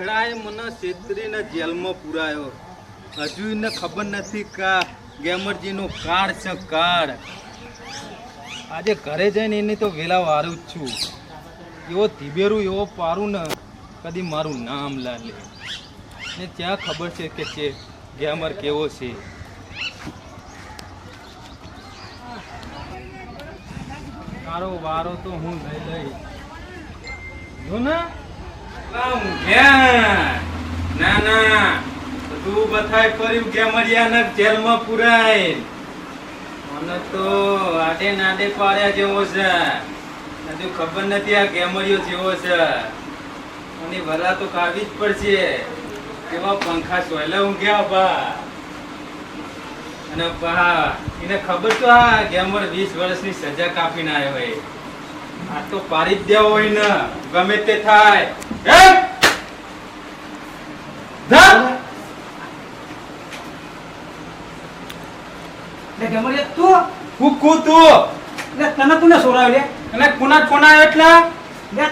ચહેરાએ મને છેતરીને જેલમાં પુરાયો. હજુ એને ખબર નથી કે ગેમરજીનો કાર્ડ છે કાર્ડ આજે ઘરે જઈને એની તો વેલા વારું જ છું. એવો ધીબેરું, એવો પારું ને કદી મારું નામ લાલે ને ત્યાં ખબર છે કે છે ગેમર કેવો છે. તારો વારો તો હું લઈ લઈ જો ને. ના ના. તું બથાય કર્યું ગેમરિયાને જેલમાં પુરાય. મને તો આડે નાડે પાડ્યા જેવો છે. હજુ ખબર નથી આ ગેમરિયો જેવો છે. અને ભલા તો કાઢવી જ પડશે. કેવા પંખા સોયલા ઊંઘ્યા બા. અને બા, એને ખબર તો આ ગેમર વીસ વર્ષની સજા કાપીને આવ્યો હોય. આ તો પાડી હોય ને ગમે તે થાય. હે? જા! લે ગમરે તું હું તું? લે તને કોને સોરાયો લે? અને કુના કોના એટલે? લે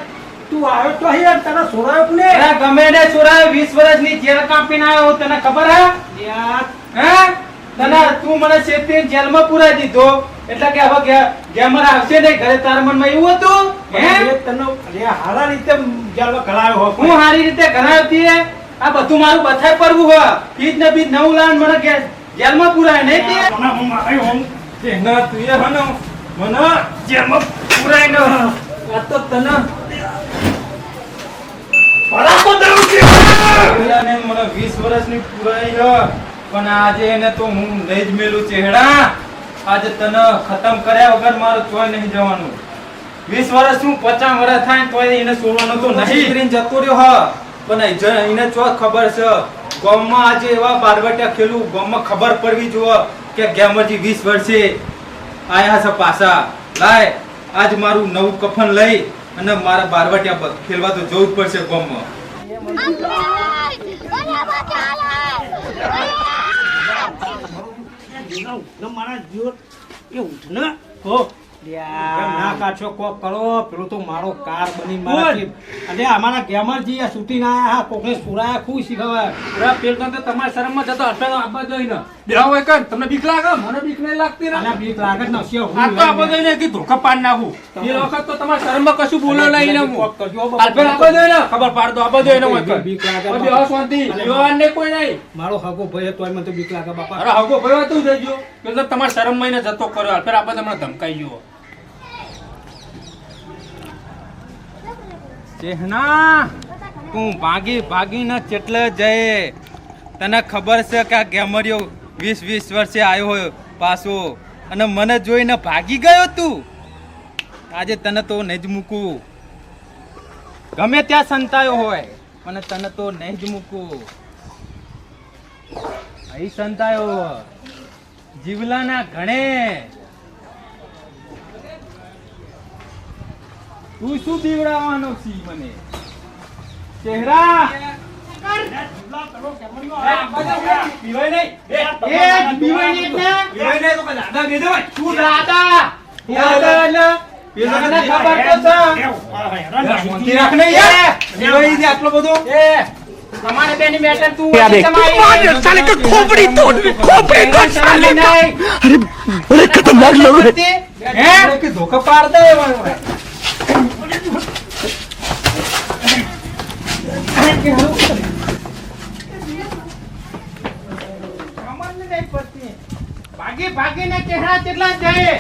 તું આવ્યો તો અહીંયા તને સોરાયો કોને? અરે ગમે ને છોરા 20 વર્ષની જેલ કાપીને આવ્યો તને ખબર હે? યાર. હે? તને તું મને જેલમાં પુરાઈ દીધો. એટલે કે હવે ગેમર આવશે નહીં ઘરે તાર મનમાં એવું હતું? હે? તનો હારા રીતે જાળવા કળાયો હો હું હારી રીતે ઘરાવતી હે? આ બધું મારું બથાય પરવું હો બીજ ને બીજ નવું લાન મને કે જેલમાં પુરાય નહીં તે મને હું મારે હું તે ના તું હનો. મને જેલમાં પુરાય ન. આ તો તને પડાકો દઉં છે. મને 20 વર્ષની પુરાઈ હો પણ આજે એને તો હું લઈ જ મેલું ચહેડા આજે તને ખતમ કર્યા વગર મારો ચોય નહીં જવાનું. વીસ વર્ષ શું 50 વર્ષ થાય તો તોય એને છોડવાનો તો નહીં. જતો રહ્યો હા. પણ એને ચો ખબર છે. ગામમાં આજે એવા બારવટિયા ખેલું ગામમાં ખબર પડવી જોવે કે ગેમરજી વીસ વર્ષે આયા છે પાછા. લાય આજ મારું નવું કફન લઈ અને મારા બારવટિયા ખેલવા તો જવું જ પડશે ગામમાં. મારા જીવ એ ઉઠ ને હો. ના કાઢશો કોક કરો પેલો તો મારો કાર બની મારાથી અને અમારા ગેમરજી આ શૂટિંગ આયા કોકને સુરાયા ખુશ શીખવા પૂરા પેલનો તો તમારા શરમમાં જતો હશે આપવા જોઈને. બેહો હોય તમને બીક લાગે? મને બીક નહીં લાગતી ને. બીક લાગે જ નસ્યો આ તો આપવા લઈને. કે ધોકા પાડ નાખું. એ વખત તો તમારા શરમમાં કશું બોલ્યો નહીં ને હું. કોક કરજો બાપા. હાલ પેલા આપવા જોઈને, ખબર પાડ દો, આપવા જોઈને હોય કર. બીક લાગે બેહો શાંતિ, બેહવાનું નહીં કોઈ નહીં. મારો હગો ભાઈ હતો મને તો બીક લાગે બાપા અરે હગો ભયો હતું થઈ ગયો. પેલો તો તમારા શરમમાં એને જતો કર્યો. પેલા આપવા તમને ધમકાઈ ગયો. ચેહના, તું ભાગી ભાગીને ચેટલે જઈએ તને ખબર છે કે આ ગેમરિયો વીસ વીસ વર્ષે આવ્યો હોય પાછો? અને મને જોઈને ભાગી ગયો તું? આજે તને તો નહીં જ મૂકું. ગમે ત્યાં સંતાયો હોય અને તને તો નહીં જ મૂકું. અહીં સંતાયો જીવલાના ઘણે તું શું બીવડાવવાનો છી મને ચહેરા બીવાય નહીં. એ બીવાય નહીં એટલે? તું દાદા. દાદા એટલે પેલાને ખબર તો છે. શાંતિ રાખ તું શું દીવડાવવાનો છી મને? ચહેરા! તમારે બેની મેટર તું સાલે કે ખોપડી તોડ ખોપડી તોડ સાલે અરે અરે ખતરનાક લડો. હે કે ધોકા પાડ દે ભાગી ભાગીને ચહેરા કેટલા જાય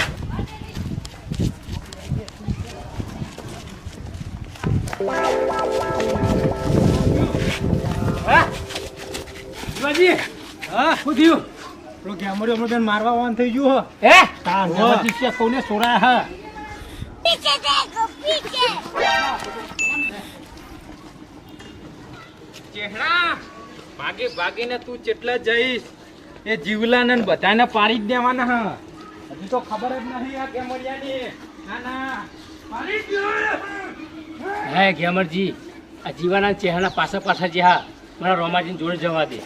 શિવાજી હા? શું થયું મારવા વાન થઈ ગયું હે તાર કોને સોરા હા ચહેરા! ભાગી ભાગીને તું ચેટલા જઈશ? એ જીવલાને બધાને પાડી જ દેવાના હા. તો ખબર જ નથી આ કેમરિયાની ના ના. હે. ઘેમરજી, આ જીવાના ચહેરાના પાછા પાછા જે હા, મારા રોમાજીને જોડે જવા દે.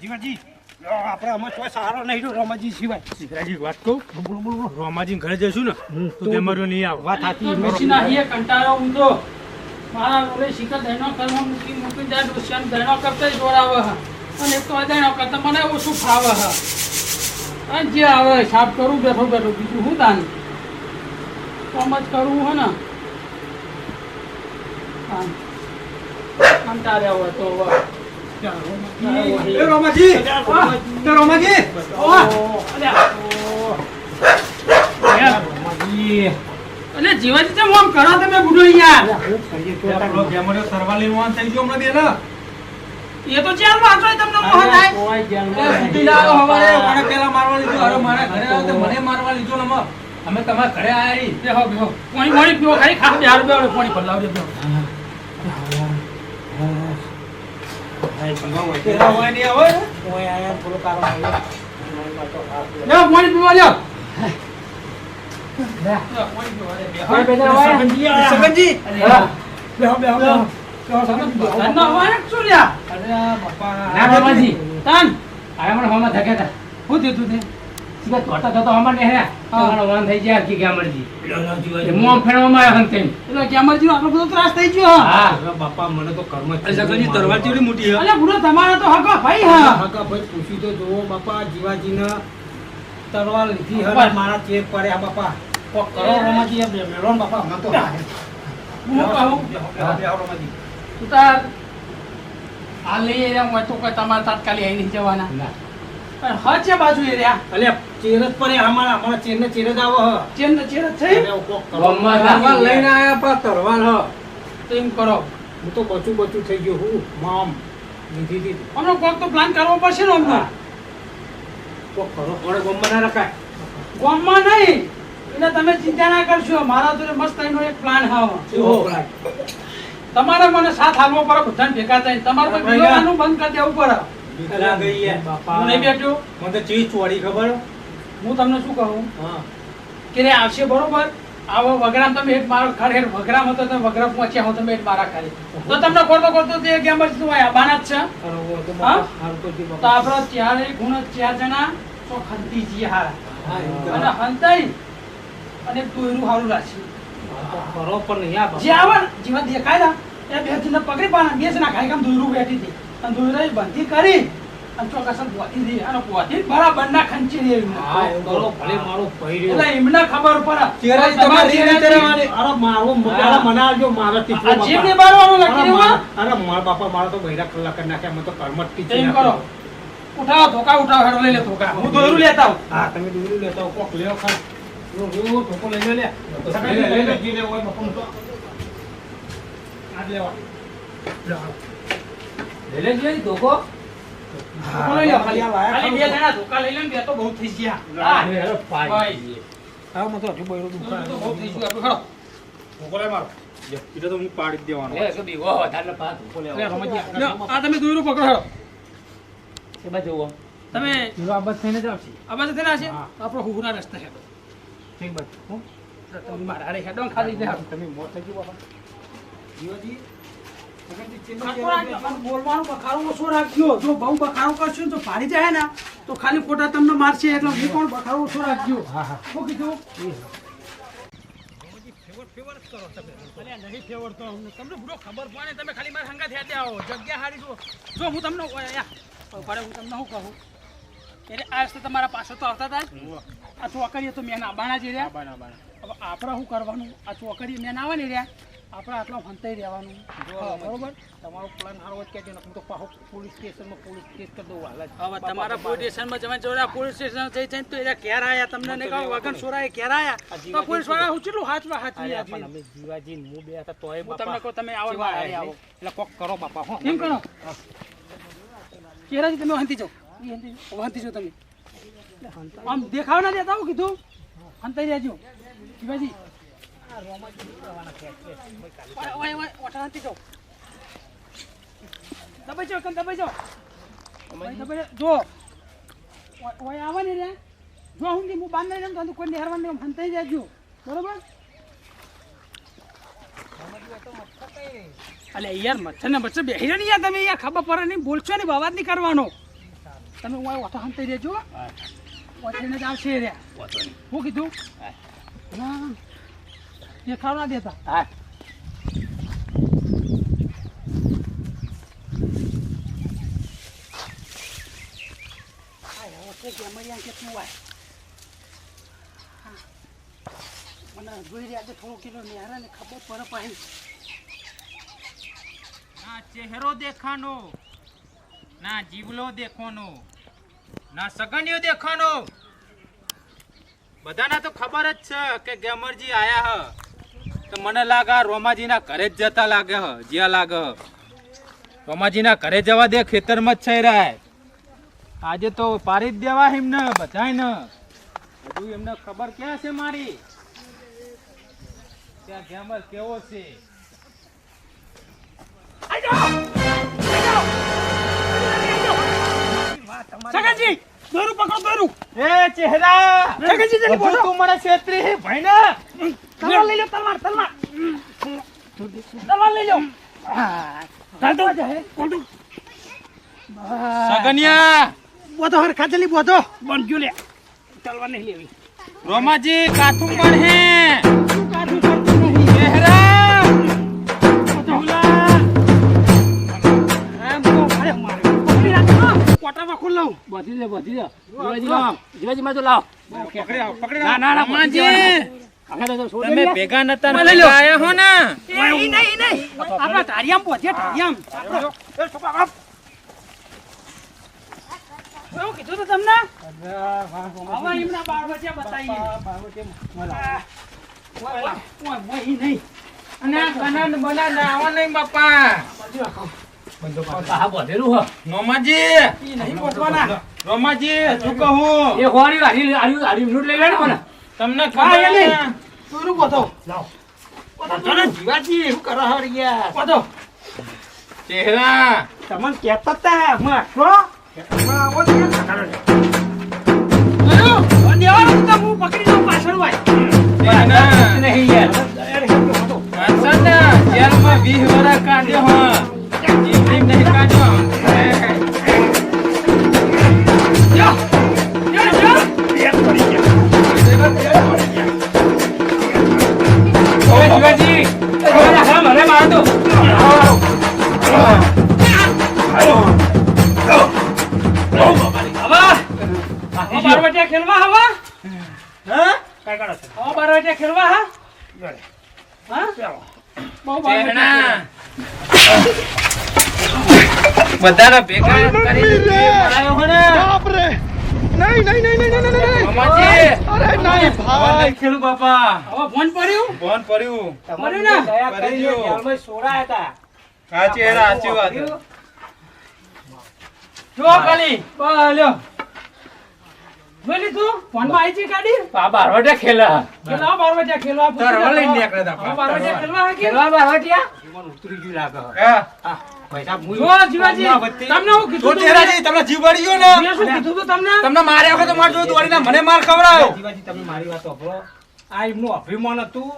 જીવાજી આપણે આમાં કોઈ સારો નહીં જો રમાજી સિવાય. શિખરાજી વાત કહું? બોલો બોલો બોલો. ઘરે જઈશું ને તો તેમાં નહીં આવે. વાત સાચી ડોશી ના hier કંટાળો હું તો મારા રોલે શિખર દહેનો કરવા મૂકી મૂકી જાય ડોશિયાનો દહેનો કરતા જ હ અને એક તો આ કરતા મને ઓછું ફાવે હ અને જે આવે સાફ કરું બેઠો બેઠો. બીજું શું તાન કામ જ કરવું હે ને. તાન. કંટાળ્યા હોય તો હવે. એ રોમાજી એ રોમાજી અલ્યા. રમાજી અલે જીવાજી ચમ આમ કરો તમે બુડો યાર આપણો ગેમરિયો સરવા લેવાનો થઈ ગયો હમણાં બેના એ તો ચાલ વાંચો તમને મોહન હવારે, મને પેલા મારવા લીધો અરે મારા ઘરે આવો તો મને મારવા લીધો ને અમે. તમારા ઘરે આયા રી. બેહો બેહો પાણી પાણી પીવો ખાલી ખા બે બેહો પાણી આયા. બેહો પાણી પીવા લ્યો કોઈ બેટા હોય? સગનજી આયા. સગનજી હા. બેહો, બેહો, બેહો. સગન ના હોય ને શું લ્યા અરે બાપા. ના બાબાજી. તાન. આયા મને હોમાં ધકે તા? હું. થયું તું તે સીધા તોતા તોતા હોમાં ને તમારો વાન થઈ ગયા કે ગામરજી હું ફેરવામાં આવ્યો હંતે એટલે ગામરજી આટલો બધો ત્રાસ થઈ ગયો હા. બાપા મને તો કર્મ જ તરવાર કેવડી મોટી છે? અલે બુડો તમારા તો હકો ભાઈ હા. કાકા ભાઈ પૂછી તો જુઓ બાપા જીવાજીને તલવાર લીધી બાપા. હવે મારા ચેપ પડ્યા બાપા. કોક કરો રમાજી એ બે- બાપા અમે તો હું કહું? બેહો, બેહો, રમાજી. તું તાર હાલ લઈ રહ્યા હોય તો કોઈ તમારે તાત્કાલિક આવી નહીં જવાના. પણ છે બાજુ એ રહ્યા. અલ્યા ચેર જ પડે અમારા અમારા ચેર ને આવો હ. ચેન ને ચેન જ છે અરે કોક કરો. તરવાર લઈને આયા પણ તરવાર હ. તો કરો. હું તો બચું બચું થઈ ગયું હું. મામ. લીધી અમને કોક તો પ્લાન કરવો પડશે ને અમને. કોક કરો. ઓળે ગમમાં ના રખાય. ગામમાં નહીં. એટલે તમે ચિંતા ના કરશો. મારા તો મસ્ત એનો એક પ્લાન હા. તમારે મને સાથ હાલવો પડે બધા ભેગા થઈને. તમારે તો બંધ કરી દેવું પડે. બાપા હું નહીં બેઠો. મને તો ચીજ ચોરી ખબર. હું તમને શું કહું? કે રે આવશે બરોબર? આવો વગરામ તમે એક મારો ખરેખર વગરામ હતો તમે વગરામ પહોંચ્યા હું તમે એક મારા ખાલી તો તમને ખોટો કરતો તે ગેમર શું હોય આબાના જ છે. તો આપણો હારું ચારે ગુણ ચાર જણા તો ખંતી જી હારા. અને હંતાઈ અને દોયરું હારું રાખી ખરો પણ નહીં આ જે. આવે જીવન જેવા દેખાય ને એ બે જણને પકડી પાડે બે જણા ખાઈ કામ દોયરું બેઠી હતી? અને દોયરાએ બંધી કરી ઉઠાવો ધોકા ઉઠાવો હેડો લઈ લે ધોકા. હું લેતા હા તમે દોરી લેતા કોક લેવો લઈ લે. લઈ લે, હોય તો. લેવા. લઈ લો ધોકા. તમે મારા હેડો ખાલી તમે મોત થઈ ગયું. જીવાજી, બોલવાનું બખારો ઓછો રાખજો. જો બહુ બખારો કરશું તો ફાડી જાય ને. તો ખાલી ખોટા તમને મારશે એટલે હું પણ બખારો ઓછો રાખજો. હા, હા. શું કીધું? તમને બુડો ખબર પડે તમે ખાલી મારા સંગાથ હેડે આવો જગ્યા હારી જુઓ જો હું તમને ઊભા હું તમને શું કહું? એટલે આ રસ્તે તમારા પાસે તો આવતા હતા? આ ચોકડીએ તો મેં આબાના જ રહ્યા. હવે આપણે શું કરવાનું? આ ચોકડી મેં આવે ને રહ્યા. આપણે આટલો હંતાઈ રહેવાનું. બરોબર? તમારો પ્લાન સારો જ કહેજો ને હું તો પાછો પોલીસ સ્ટેશનમાં પોલીસ કેસ કરી દઉં હાલ હવે તમારા પોલીસ સ્ટેશનમાં જવા જોડે પોલીસ સ્ટેશન જઈ જઈને તો એ ક્યારે આયા તમને ને કહું વગન સોરાએ ક્યારે આવ્યા તો પોલીસવાળા હું કેટલું હાથમાં હાથ લઈ પણ અમે જીવાજી હું બે હતા તોય હું તમને કહું તમે આવો હારે આવો એટલે કોક કરો બાપા હો. એમ કરો. કેરાજી તમે હંતી જાઓ. હંતી જાઓ. હંતી જાઓ તમે. આમ દેખાવ ના દેતા હું કીધું? હંતાઈ રહેજો. શિવાજી ઓય, ઓય, ઓય, ઓઠા હંતી જાઓ દબાઈ જાઓ કન દબાઈ જાઓ દબાઈ જો ઓય, ઓય આવે ને રે જો હું હું બાંધ નહીં રમતો કોઈ હેરવાન નહીં હંતાઈ જાજો બરોબર અલે યાર મચ્છર ને મચ્છર બેહી રહ્યા ને યાર તમે યાર ખબર પડે નહીં બોલશો ને અવાજ નહીં કરવાનો. તમે હું ઓઠા હંતાઈ રહેજો ઓઠીને જ આવશે રહ્યા હું કીધું? દેખાવ ના દેતા. હા. મને જોઈ રહ્યા છે થોડું કિલો નેહરા ને ખબર પડે પાછી ના ચહેરો દેખાનો ના જીવલો દેખવાનો ના સગંડિયો દેખાનો. બધાને તો ખબર જ છે કે ગેમરજી આયા હ. તો મને લાગે આ રોમાજીના ઘરે જ જતા લાગે જ્યાં લાગે હ રોમાજીના ઘરે જવા દે ખેતરમાં જ છે આજે તો પારી જ દેવા એમને બધાય ને બધું એમને ખબર ક્યાં છે મારી ત્યાં ગેમર કેવો છે સગનજી દોરું પકડો દોરું. એ ચહેરા! સગનજી જલ્દી હજુ બોલો. તું મને છેતરી હે ભાઈના. તલવાર લઈ લો તલવાર તલવાર. તલવાર લઈ લો ચાલ તો જા હે કોડુ સગનિયા! બોધો હર ખાજલી બોધો. બનજો લે. તલવાર નહીં લેવી. રોમાજી કાથું પણ હે. શું લઉં બધી દે બધી દે જીવાજી લાવ જીવાજી માં તો લાવ. પકડી આવો પકડી ના ના ના છોડી તમે ભેગા નતા આયા હો ને? એ નહીં નહીં. આપણા ધારિયામ પહોંચે ધારિયામ. એ છોકરા બાપ. એવું કીધું તો તમને? હવે એમના બાર વચ્ચે બતાવીએ ઓય, ઓય, નહીં. અને આ કનન બના નાવા નહીં બાપા. તમને ચહેરા. તમને કહેતા તા હું આટલો? ખેલવા હવા? હા? કાઈ કરો છો હવા બાર વાગે ખેલવા હા? ગળે. હા? ચાલો બહુ બાર બધાને ભેગા કરી દીધે મરાયો હને બાપ રે નહીં નહીં નહીં નહીં નહીં નહીં મામાજી અરે નહીં ભાઈ. ખેલું બાપા. હવે ફોન પડ્યું? ફોન પડ્યું. તમારે ને? દયા કરી દો અમે સોરા હતા. કાચી હેરા આશીર્વાદ જો ખાલી. બસ લ્યો. જોઈ લીધું? ફોનમાં આવી છે ગાડી આ બારવટે ખેલા. ખેલવા બારવટિયા ખેલવા તાર હવે લઈને નીકળ્યા તા બારવટિયા ખેલવા? ખેલવા બારવટિયા જીવન ઉતરી ગયું લાગે હા. પૈસા મુઈ જો જીવાજી તમને હું કીધું તો તમને જીવ પડી ને? મેં શું કીધું તું તમને? તમને માર્યા વખત માર જોયું દોડીને મને માર ખવડાવ્યો જીવાજી તમે મારી વાત સાંભળો. આ એમનું અભિમાન હતું.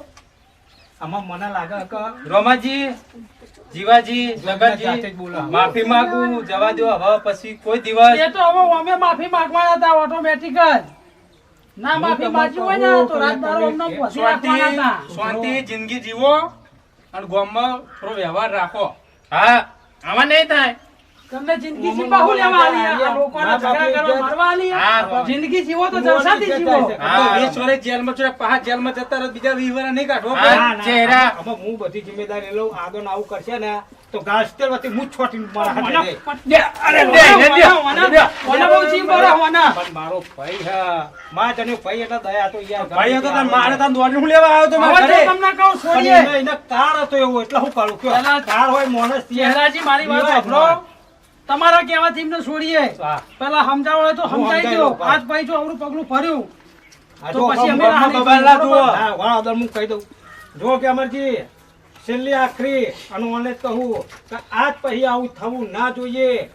આમાં મને લાગે કે રોમાજી જીવાજી જાતે જ લગનજી બોલો. માફી માંગુ જવા દો. હવે પછી કોઈ દિવસ એ તો હવે અમે માફી માંગવાના હતા ઓટોમેટિક જ ના માફી માંગી હોય ને તો રાત તમે- અમને પહોંચી રાખવાના હતા. શાંતિ જિંદગી જીવો અને ગામમાં થોડો વ્યવહાર રાખો. હા. આમાં નહીં થાય. તમને જિંદગી જીવવા હું લેવા આલી આ લોકોને ઝઘડા કરવા મારવા આલી જિંદગી જીવો તો જલસાથી જીવો. હા. વીસ વર્ષ જેલમાં છો પાછા જેલમાં જતા રહો બીજા વીસ વર્ષ નહીં કાઢવો ના, ના, ચહેરા. આમાં હું બધી જિમ્મેદારી લઉં આગળ આવું કરશે ને તો ઘાસ તેલ હું જ મારા હાથે દે. અરે દે, દે, દે. મને- મને- મને બહુ જીવ બળે હોના. પણ મારો ભાઈ હા. માં તને ભાઈ એટલે દયા તો યાર ભાઈ હતો તાર મારે તાર દોડીને હું લેવા આવ્યો તો હવે મારા તમને કહું છોડીએ એને- એને કાર હતો એવો એટલે હું કરું કયો કાર હોય મોનસ ચહેરાજી મારી વાત સાંભળો. તમારા કહેવાથી એમને છોડીએ. પેલા સમજાવો હોય તો સમજાઈ દો આજ ભાઈ જો અવરું પગલું ફર્યું તો પછી અમે? હા, કહી દઉં. જો કે અમરજી છેલ્લી આખરી અને ઓને કહું કે આજ પછી આવું થવું ના જોઈએ.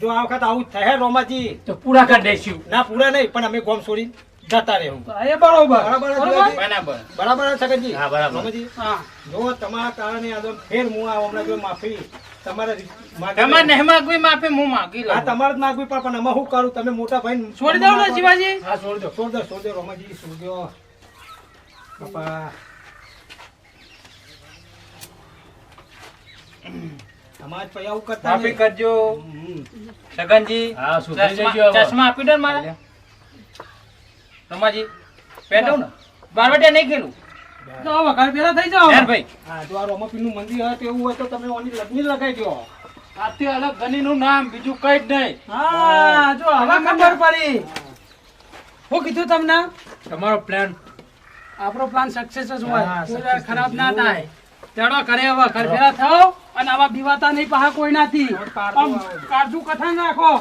જો આ વખત આવું થશે રોમાજી તો પૂરા કરી દઈશું. ના પૂરા નહીં પણ અમે ગોમ છોડી જતા રહેવું. બરોબર. બરાબર જ બરોબર? જોજી? બરાબર. બરાબર હા, બરાબર. રોમાજી? હા. જો તમારા કારણે ફેર હું આ હમણાં જો માફી. તમારે માગી તમારે નહીં માગવી માપે હું માગી આ લઉં તમારે જ માગવી પડે પણ આમાં શું કરું? તમે મોટા ભાઈ છોડી દઉં ને શિવાજી? હા છોડ દો છોડ દો છોડ દો રોમાજી છોડ દો બાપા તમારે પછી આવું કરતા. કરજો. સગનજી હા સુધરી જજો ચશ્મા આપી દો ને મારા. રમાજી પહેરવું ને. બારવટિયા નહીં ખેલું. તો હવે ઘર થઈ જાઓ. ભાઈ. હા જો આ રોમાપીરનું મંદિર હોય તેવું હોય તો તમે ઓની લગ્ન લગાઈ દો આથી અલગ ગનીનું નામ બીજું કઈ જ નહીં. હા જો હવે ખબર પડી. હું કીધું તમને? તમારો પ્લાન આપણો પ્લાન સક્સેસ જ હોય. કોઈ ખરાબ ના. થાય. તેડો કરે હવે ઘર ભેરા થાવ અને આવા બીવાતા નહીં પાહા કોઈ નાથી કાજુ કથા નાખો.